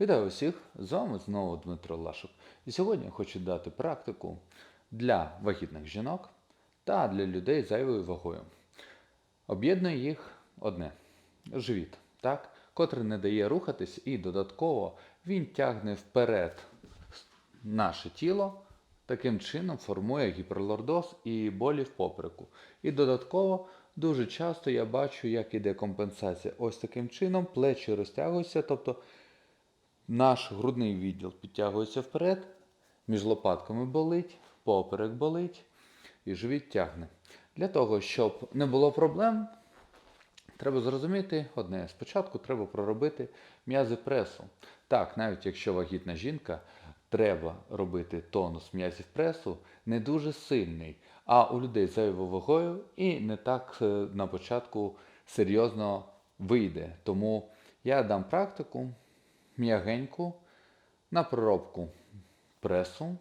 Вітаю усіх! З вами знову Дмитро Лашук. І сьогодні я хочу дати практику для вагітних жінок та для людей з зайвою вагою. Об'єднує їх одне живіт, так? котрий не дає рухатись, і додатково він тягне вперед наше тіло, таким чином формує гіперлордоз і болі в попереку. І додатково дуже часто я бачу, як іде компенсація. Ось таким чином плечі розтягуються, тобто наш грудний відділ підтягується вперед, між лопатками болить, поперек болить і живіт тягне. Для того, щоб не було проблем, треба зрозуміти одне. Спочатку треба проробити м'язи пресу. Так, навіть якщо вагітна жінка, треба робити тонус м'язів пресу не дуже сильний, а у людей з вагою і не так е, на початку серйозно вийде. Тому я дам практику м'ягеньку на проробку пресу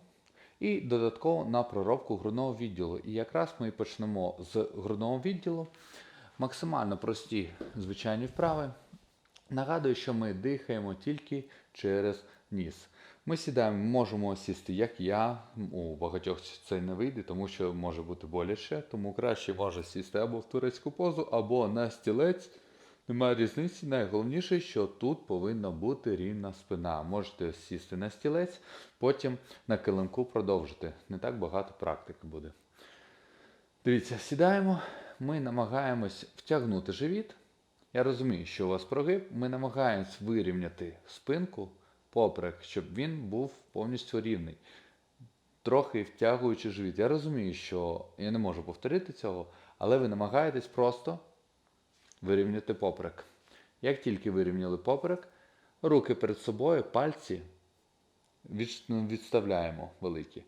і додатково на проробку грудного відділу. І якраз ми почнемо з грудного відділу. Максимально прості звичайні вправи. Нагадую, що ми дихаємо тільки через ніс. Ми сідаємо, можемо сісти, як я. У багатьох це не вийде, тому що може бути боляче, тому краще може сісти або в турецьку позу, або на стілець. Немає різниці. Найголовніше, що тут повинна бути рівна спина. Можете сісти на стілець, потім на килимку продовжити. Не так багато практики буде. Дивіться, сідаємо, ми намагаємось втягнути живіт. Я розумію, що у вас прогиб. Ми намагаємось вирівняти спинку поперек, щоб він був повністю рівний. Трохи втягуючи живіт. Я розумію, що я не можу повторити цього, але ви намагаєтесь просто вирівняти поперек. Як тільки вирівняли поперек, руки перед собою, пальці ну, відставляємо великі.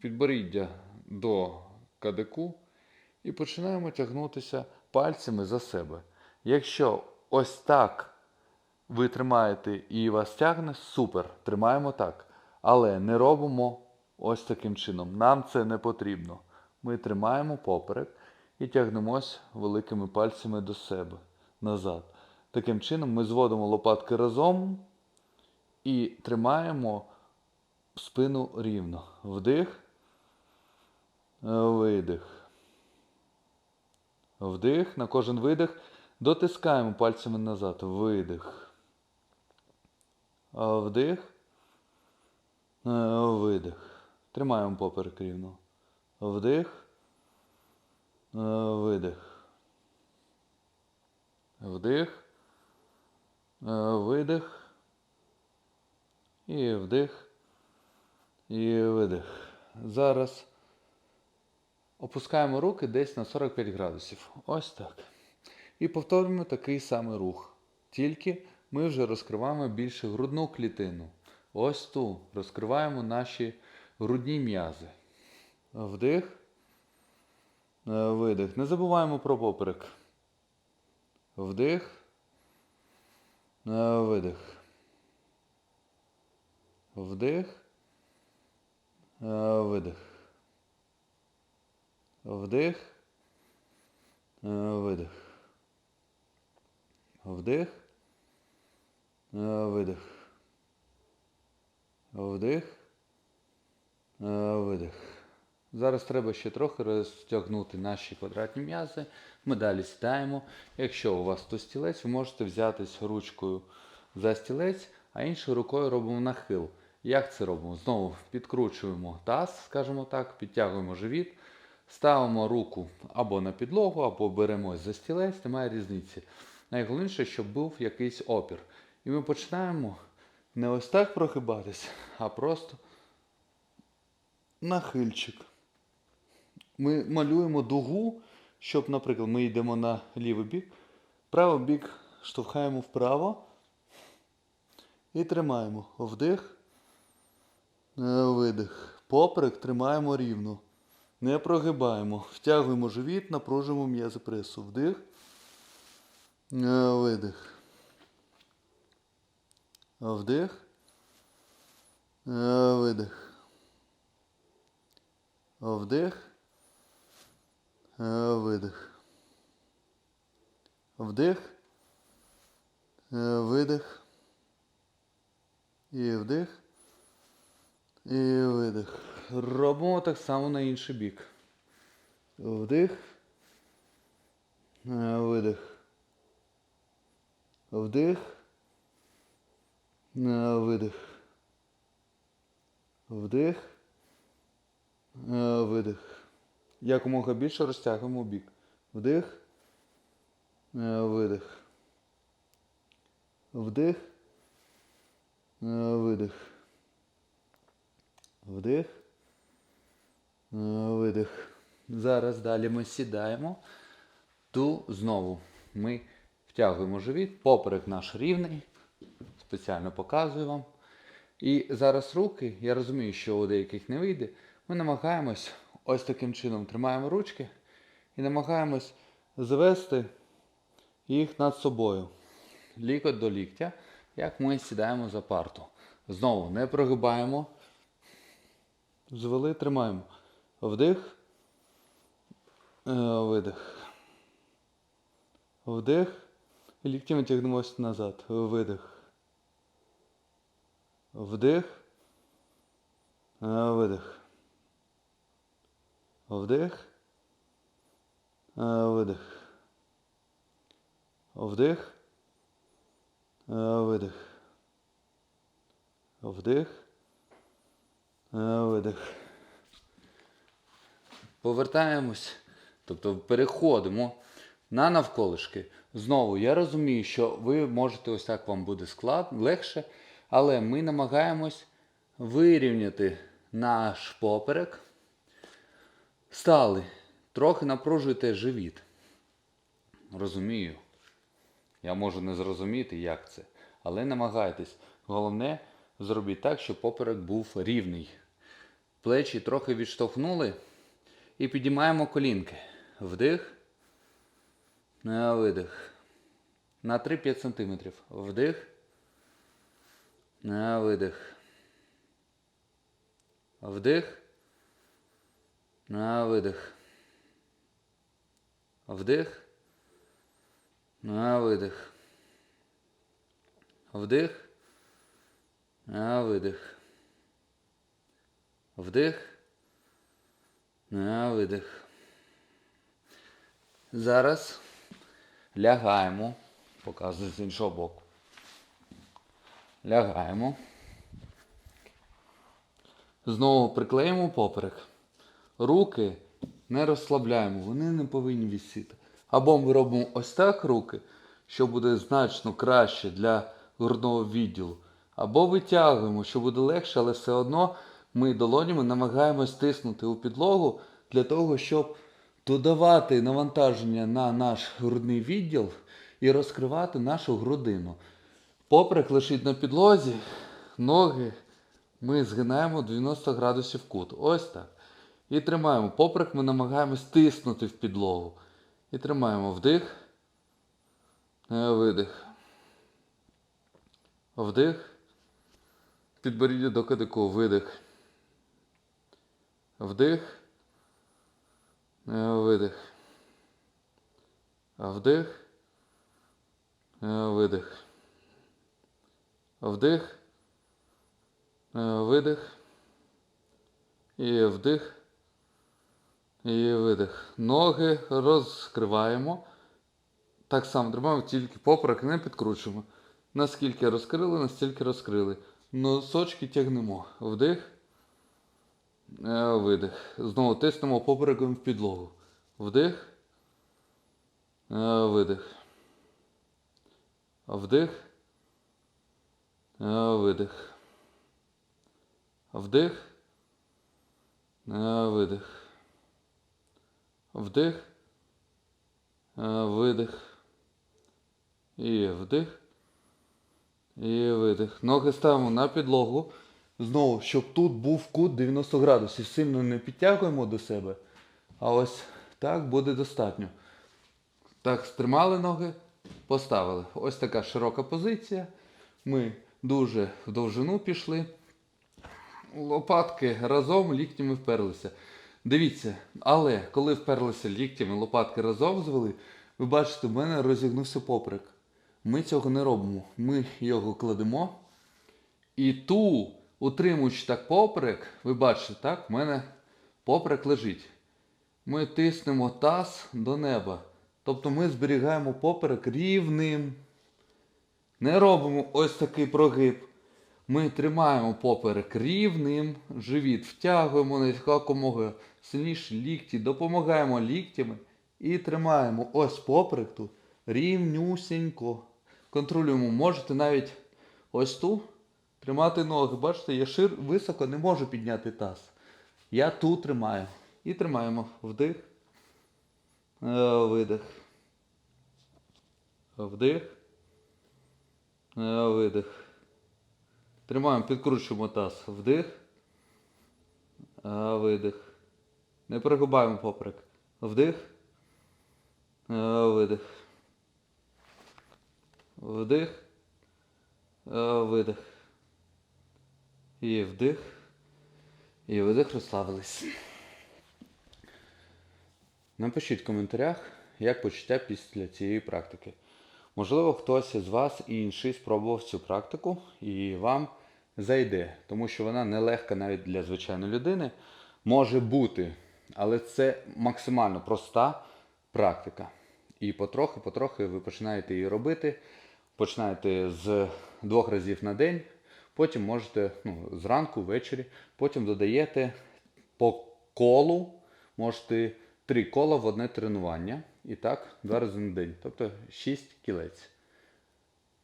Підборіддя до кадику і починаємо тягнутися пальцями за себе. Якщо ось так ви тримаєте і вас тягне, супер, тримаємо так. Але не робимо ось таким чином. Нам це не потрібно. Ми тримаємо поперек і тягнемось великими пальцями до себе назад. Таким чином ми зводимо лопатки разом і тримаємо спину рівно. Вдих, видих. Вдих. На кожен видих дотискаємо пальцями назад. Видих. Вдих. Видих. Тримаємо поперек рівно. Вдих. Е, Видих. Вдих. Е, Видих. І вдих. І видих. Зараз опускаємо руки десь на 45 градусів. Ось так. І повторюємо такий самий рух. Тільки ми вже розкриваємо більше грудну клітину. Ось ту розкриваємо наші грудні м'язи. Вдих. Е, Видих. Не забуваємо про поперек. Вдих. Е, Видих. Вдих. Е, Видих. Вдих. Видих. Вдих. Видих. Вдих. Видих. Зараз треба ще трохи розтягнути наші квадратні м'язи. Ми далі сідаємо. Якщо у вас то стілець, ви можете взятись ручкою за стілець, а іншою рукою робимо нахил. Як це робимо? Знову підкручуємо таз, скажімо так, підтягуємо живіт, ставимо руку або на підлогу, або беремось за стілець, немає різниці. Найголовніше, щоб був якийсь опір. І ми починаємо не ось так прохибатись, а просто нахильчик. Ми малюємо дугу, щоб, наприклад, ми йдемо на лівий бік, правий бік штовхаємо вправо і тримаємо. Вдих, е, видих. Поперек тримаємо рівно. Не прогибаємо. Втягуємо живіт, напружуємо м'язи пресу. Вдих. е, Видих. Вдих. е, Видих. Вдих. Е, Видих. Вдих. Е, Видих. І вдих. І видих. Робимо так само на інший бік. Вдих. Е, Видих. Вдих. Видих. Вдих. Видих. Якомога більше розтягуємо бік. Вдих. Е, Видих. Вдих. Е, Видих. Вдих. Е, Видих. Зараз далі ми сідаємо. Ту знову ми втягуємо живіт, поперек наш рівний. Спеціально показую вам. І зараз руки, я розумію, що у деяких не вийде. Ми намагаємось ось таким чином тримаємо ручки і намагаємось завести їх над собою. Лікоть до ліктя, як ми сідаємо за парту. Знову не прогибаємо. Звели, тримаємо. Вдих. Е, Видих. Вдих. Ліктями тягнемося назад. Видих. Вдих. Е, Видих. Вдих. Е, Видих. Вдих. Е, Видих. Вдих. Е, Видих. Повертаємось, тобто переходимо на навколишки. Знову я розумію, що ви можете ось так вам буде склад легше, але ми намагаємось вирівняти наш поперек. Стали. Трохи напружуйте живіт. Розумію. Я можу не зрозуміти, як це. Але намагайтесь. Головне, зробіть так, щоб поперек був рівний. Плечі трохи відштовхнули. І підіймаємо колінки. Вдих. На видих. На 3-5 см. Вдих. На видих. Вдих. На видих. Вдих. На видих. Вдих. На видих. Вдих. На видих. Зараз лягаємо. Показую з іншого боку. Лягаємо. Знову приклеїмо поперек. Руки не розслабляємо, вони не повинні висіти. Або ми робимо ось так руки, що буде значно краще для грудного відділу. Або витягуємо, що буде легше, але все одно ми долонями намагаємось тиснути у підлогу для того, щоб додавати навантаження на наш грудний відділ і розкривати нашу грудину. Поперек лежить на підлозі, ноги ми згинаємо 90 градусів кут. Ось так. І тримаємо. Поперек ми намагаємось тиснути в підлогу. І тримаємо вдих. е, Видих. Вдих. Підборіддя до кадику. Видих. Вдих. е, Видих. Вдих. е, Видих. Вдих. Видих. І вдих. І видих. Ноги розкриваємо. Так само тримаємо, тільки поперек не підкручуємо. Наскільки розкрили, настільки розкрили. Носочки тягнемо. Вдих. Е, Видих. Знову тиснемо попереком в підлогу. Вдих. Е, Видих. Вдих. Е, Видих. Вдих. Видих. Вдих. Е, Видих. І вдих. І видих. Ноги ставимо на підлогу. Знову, щоб тут був кут 90 градусів. Сильно не підтягуємо до себе. А ось так буде достатньо. Так, стримали ноги, поставили. Ось така широка позиція. Ми дуже в довжину пішли. Лопатки разом ліктями вперлися. Дивіться, але коли вперлися ліктями, лопатки разом звели, ви бачите, в мене розігнувся поперек. Ми цього не робимо. Ми його кладемо І ту, утримуючи так поперек, ви бачите, так, в мене поперек лежить. Ми тиснемо таз до неба. Тобто ми зберігаємо поперек рівним. Не робимо ось такий прогиб. Ми тримаємо поперек рівним, живіт втягуємо якомога сильніше лікті, допомагаємо ліктями і тримаємо ось поперек тут рівнюсінько. Контролюємо. Можете навіть ось тут тримати ноги. Бачите, я шир високо не можу підняти таз. Я тут тримаю. І тримаємо вдих. Е, Видих. Вдих. Е, Видих. Тримаємо, підкручуємо таз. Вдих. Видих. Не перегибаємо поперек. Вдих. Видих. Вдих. Видих. І вдих. І видих розслабились. Напишіть в коментарях, як почуття після цієї практики. Можливо, хтось із вас інший спробував цю практику і вам зайде, тому що вона нелегка навіть для звичайної людини. Може бути, але це максимально проста практика. І потрохи-потрохи ви починаєте її робити. Починаєте з двох разів на день, потім можете ну, зранку, ввечері, потім додаєте по колу, можете три кола в одне тренування. І так, два рази на день. Тобто 6 кілець.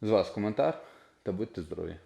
З вас коментар та будьте здорові!